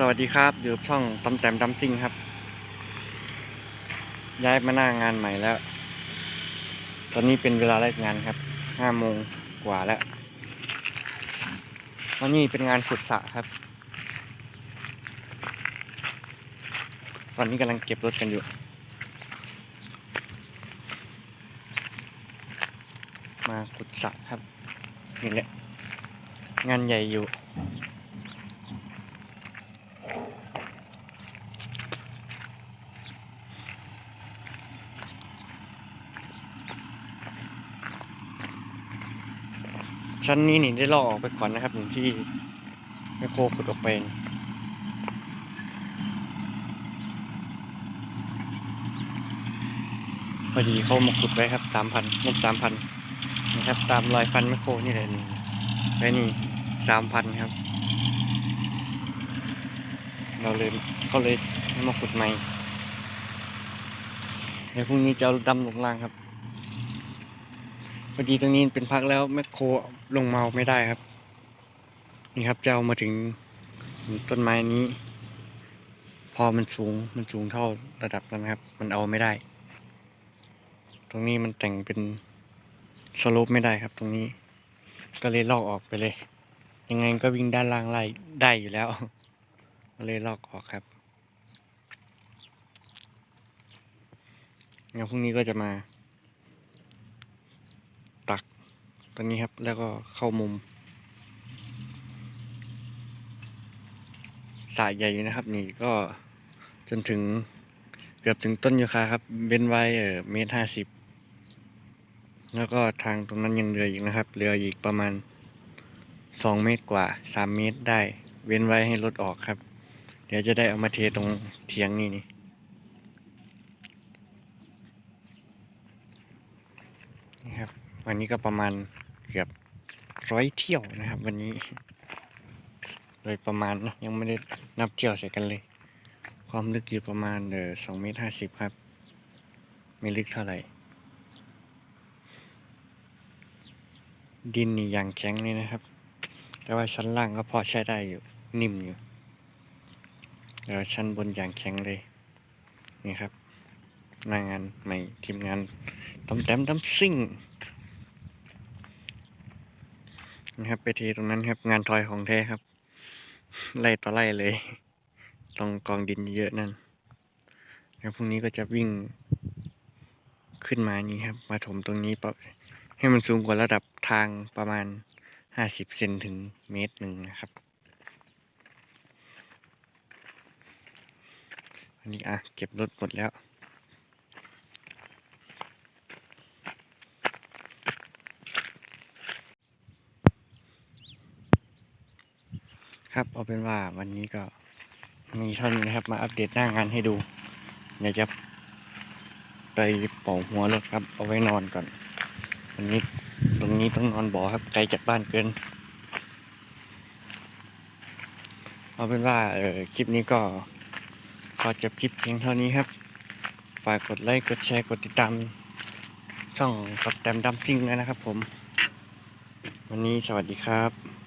สวัสดีครับอยู่ช่องตำแต้มดัมซิ่งครับ ย้ายมาหน้างานใหม่แล้ว ตอนนี้เป็นเวลาแรกงานครับห้าโมงกว่าแล้ววันนี้เป็นงานขุดสระครับ ตอนนี้กำลังเก็บรถกันอยู่ มาขุดสระครับนี่แหละงานใหญ่อยู่ ชั้นนี้นี่ได้ลอกออกไปก่อนนะครับอย่งที่แมคโครขุดออกไปพอดีเขามาขุดไว้ครับสามพันงบสามพันนะครับ ตามรอยฟันแมคโครนี่เลยนี่ไว้นี่สามพันครับ เราเลยเขาเลยมาขุดใหม่เดี๋ยวพรุ่งนี้จะเอาดำลงล่างครับ พอดีตรงนี้เป็นพักแล้วแมคโครลงเมาไม่ได้ครับ นี่ครับจะเอามาถึงต้นไม้นี้ พอมันสูงมันสูงเท่าระดับนั้นครับ มันเอาไม่ได้ ตรงนี้มันแต่งเป็นสโลปไม่ได้ครับ ตรงนี้ ก็เลยลอกออกไปเลย ยังไงก็วิ่งด้านล่างไล่ได้อยู่แล้วก็เลยลอกออกครับงั้นพรุ่งนี้ก็จะมา ตัก ตัวนี้ครับ แล้วก็เข้ามุม สายใหญ่อยู่นะครับ นี่ก็จนถึงเกือบถึงต้นยูคาครับ เบนไว้เออเมตรห้าสิบแล้วก็ทางตรงนั้นยังเหลืออีกนะครับเหลืออีกประมาณสองเมตรกว่าสามเมตรได้ เว้นไว้ให้รถออกครับ เดี๋ยวจะได้เอามาเทตรงเถียงนี่นี่นี่ครับ วันนี้ก็ประมาณ กือบร้อยเที่ยวนะครับ วันนี้ โดยประมาณนะยังไม่ได้นับเที่ยวใส่กันเลย ความลึกอยู่ประมาณเออสองเมตรห้าสิบครับ ไม่ลึกเท่าไหร่ ดินนี่อย่างแข็งเลยนะครับ แต่ว่าชั้นล่างก็พอใช้ได้อยู่นิ่มอยู่แล้วชั้นบนอย่างแข็งเลย นี่ครับหน้างานใหม่ทีมงานตำแต้มตำซิ่ง นะครับไปเทตรงนั้นครับ งานทอยของแท้ครับ ไล่ต่อไล่เลย ตรงกองดินเยอะนั่นแล้วพรุ่งนี้ก็จะวิ่งขึ้นมานี้ครับ มาถมตรงนี้ปให้มันสูงกว่าระดับทางประมาณห้าสิบเซนถึงเมตรหนึ่งนะครับอันนี้อะ เก็บรถหมดแล้ว ครับเอาเป็นว่าวันนี้ก็มีเท่านี้นะครับ มาอัปเดตหน้างานให้ดูเดี๋ยวจะไปเป่าหัวรถครับ เอาไว้นอนก่อน วันนี้ตรงนี้ต้องนอนบ่อครับไกลจากบ้านเกิน เอาเป็นว่าเออคลิปนี้ก็ขอจบคลิปเพียงเท่านี้ครับ ฝากกดไลค์กดแชร์กดติดตามช่องกับแตมดัมซิ่งด้วยนะครับผม วันนี้สวัสดีครับ